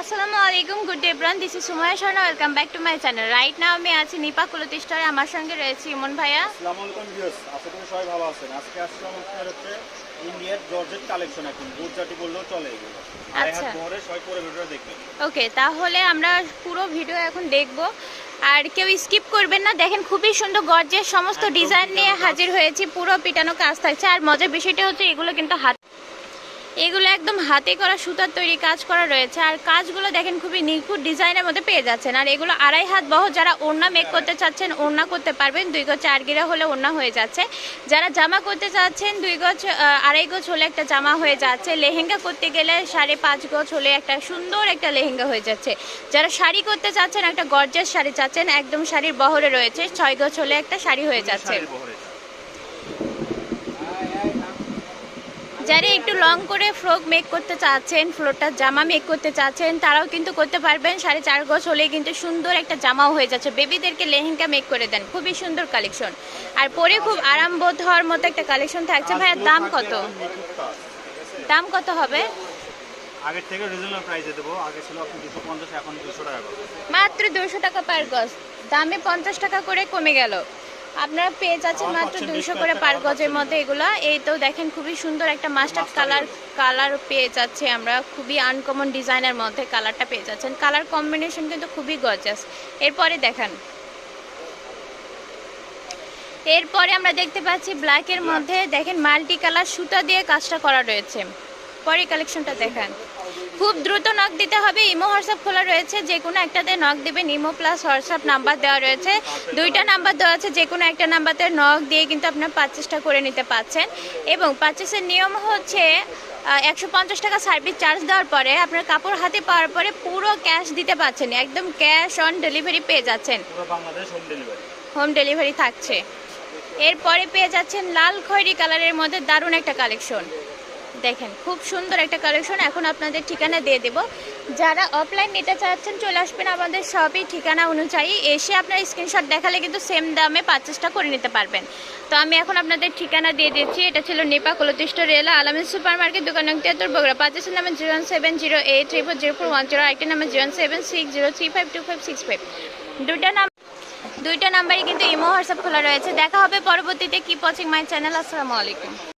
আসসালামু আলাইকুম good day bran this is Sumaya Sharma. Welcome back to my channel right now আমি আছি নিপা কুলতি স্টোরে আমার সঙ্গে রয়েছে ইমন ভাইয়া। আসসালামু আলাইকুম ভিউয়ার্স আশা করি সবাই ভালো আছেন। আজকে আসলাম আপনার হচ্ছে ইন্ডিয়ার জর্জেট কালেকশন এখন। গুজরাটি বললেও চলে এগুলো। আচ্ছা। মোহরে সবাই পরে ভিডিও দেখবেন ওকে তাহলে আমরা পুরো ভিডিও এখন দেখব। আর কেউ স্কিপ করবেন না। দেখেন খুবই সুন্দর গর্জের সমস্ত ডিজাইন নিয়ে হাজির হয়েছি। পুরো পিটানো কাজ থাকছে। আর মজার বিষয়টা হচ্ছে এগুলো কিন্তু হাত এগুলো একদম হাতে করা সুতার তৈরি কাজ করা রয়েছে। আর কাজগুলো দেখেন খুবই নিখুঁত ডিজাইনের মধ্যে পেয়ে যাচ্ছেন। আর এগুলো আড়াই হাত বহ যারা ওড়না মেক করতে চাচ্ছেন ওড়না করতে পারবেন। দুই গজ চার গিরা হলে ওড়না হয়ে যাচ্ছে। যারা জামা করতে চাচ্ছেন দুই গজ আড়াই গজ হলে একটা জামা হয়ে যাচ্ছে। লেহেঙ্গা করতে গেলে সাড়ে পাঁচ গজ হলে একটা সুন্দর একটা লেহেঙ্গা হয়ে যাচ্ছে। যারা শাড়ি করতে চাচ্ছেন একটা গর্জাস শাড়ি চাচ্ছেন একদম শাড়ির বহরে রয়েছে। ছয় গজ হলে একটা শাড়ি হয়ে যাচ্ছে শাড়ির বহরে। যারা একটু লং করে ফ্রক মেক করতে চাচ্ছেন ফ্লোরটা জামা মেক করতে চাচ্ছেন তারাও কিন্তু করতে পারবেন। সাড়ে চার গজ হলে কিন্তু সুন্দর একটা জামাও হয়ে যাচ্ছে। বেবিদেরকে লেহেঙ্গা মেক করে দেন। খুবই সুন্দর কালেকশন আর পরে খুব আরাম বোধ হওয়ার মতো একটা কালেকশন থাকছে। ভাইয়া দাম কত? দাম কত হবে? আগের থেকে রিজনেবল প্রাইসে দেবো। আগে ছিল আপনি দুশো পঞ্চাশ এখন দুশো টাকা মাত্র দুশো টাকা পার গজ। দামে পঞ্চাশ টাকা করে কমে গেল। আপনারা পেয়ে যাচ্ছেন আমার মাত্র দুইশো করে পার গজের মধ্যে এগুলো। এই তো দেখেন খুবই সুন্দর একটা মাস্টার্ড Mustard কালার কালার পেয়ে যাচ্ছে আমরা। খুবই আনকমন ডিজাইনের মধ্যে কালারটা পেয়ে যাচ্ছেন। কালার কম্বিনেশন কিন্তু খুবই গজাস এরপরে দেখান। এরপরে আমরা দেখতে পাচ্ছি ব্ল্যাকের মধ্যে দেখেন মাল্টি কালার সুতা দিয়ে কাজটা করা রয়েছে। পরে কালেকশনটা দেখান। খুব দ্রুত নক দিতে হবে। ইমো হোয়াটসঅ্যাপ খোলা রয়েছে যে কোনো একটাতে নক দেবেন। ইমো প্লাস হোয়াটসঅ্যাপ নাম্বার দেওয়া রয়েছে। দুইটা নাম্বার দেওয়া আছে যে কোনো একটা নাম্বারতে নক দিয়ে কিন্তু আপনার পারচেসটা করে নিতে পাচ্ছেন। এবং পারচেসের নিয়ম হচ্ছে একশো পঞ্চাশ টাকা সার্ভিস চার্জ দেওয়ার পরে আপনার কাপড় হাতে পাওয়ার পরে পুরো ক্যাশ দিতে পাচ্ছেন। একদম ক্যাশ অন ডেলিভারি পেয়ে যাচ্ছেন। হোম ডেলিভারি হোম ডেলিভারি থাকছে। এরপরে পেয়ে যাচ্ছেন লাল খয়েরি কালারের মধ্যে দারুণ একটা কালেকশন দেখেন, খুব সুন্দর একটা কালেকশন এখন আপনাদের ঠিকানা দিয়ে দেব। যারা অফলাইন নিতে চাচ্ছেন, চলে আসবেন আমাদের সবই ঠিকানা অনুযায়ী এসে আপনার স্ক্রিনশট দেখালে কিন্তু সেম দামে পারচেসটা করে নিতে পারবেন। তো আমি এখন আপনাদের ঠিকানা দিয়ে দিচ্ছি। এটা ছিল নেপা কলতিষ্ঠ রেলা, আলামিন সুপার মার্কেট দোকান নং তিয়াত্তর বগুড়া। পাঁচের number zero seven zero eight three four zero four one zero, আরেকটি number zero seven six zero three five two five six five. দুটা নাম দুইটা নাম্বারই কিন্তু ইমো, হোয়াটসঅ্যাপ খোলা রয়েছে। দেখা হবে পরবর্তীতে। কি পচিং মাই চ্যানেল। আসসালামু আলাইকুম।